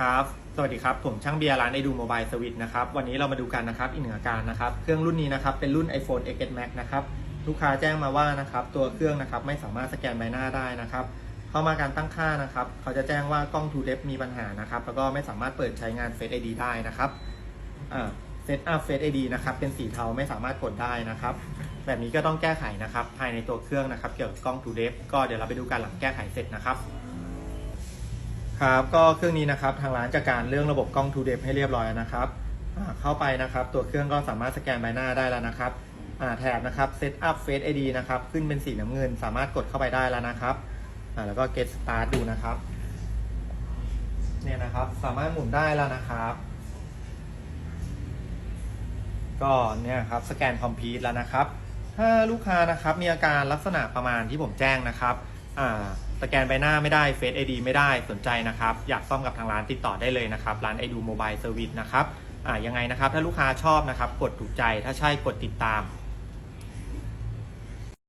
ครับ สวัสดีครับ ผมช่างเบียร์ร้านไอดูโมบายสวิตนะครับ วันนี้เรามาดูกันนะครับ อีกหนึ่งอาการนะครับ เครื่องรุ่นนี้นะครับ เป็นรุ่น iPhone XS Max นะครับ ลูกค้าแจ้งมาว่านะครับ ตัวเครื่องนะครับ ไม่สามารถสแกนใบหน้าได้นะครับ เข้ามาการตั้งค่านะครับ เขาจะแจ้งว่ากล้อง True Depth มีปัญหานะครับ แล้วก็ไม่สามารถเปิดใช้งาน Face ID ได้นะครับอ่า Set up Face ID นะครับ เป็นสีเทาไม่สามารถกดได้นะครับ แบบนี้ก็ต้องแก้ไขนะครับ ภายในตัวเครื่องนะครับ เกี่ยวกับกล้อง True Depth ก็เดี๋ยวเราไปดูกันหลังแก้ไขเสร็จนะครับ ครับก็เครื่องนี้นะครับทางร้านจัดการเรื่องระบบกล้อง True Depth ให้เรียบร้อยนะครับเข้าไปนะครับ ตัวเครื่องก็สามารถสแกนใบหน้าได้แล้วนะครับแถบนะครับ Set up Face ID นะครับขึ้นเป็นสีน้ำเงิน สามารถกดเข้าไปได้แล้วนะครับแล้วก็ Get Start ดูนะครับเนี่ยนะครับสามารถหมุนได้แล้วนะครับ ก็เนี่ยครับสแกนคอมพิวต์แล้วนะครับ ถ้าลูกค้านะครับมีอาการลักษณะประมาณที่ผมแจ้งนะครับ สแกนใบหน้าไม่ได้ Face ID ไม่ได้สนใจนะครับ อยากซ่อมกับทางร้านติดต่อได้เลยนะครับ ร้านไอดูโมบายเซอร์วิสนะครับยังไงนะครับ ถ้าลูกค้าชอบนะครับ กดถูกใจถ้าใช่กดติดตาม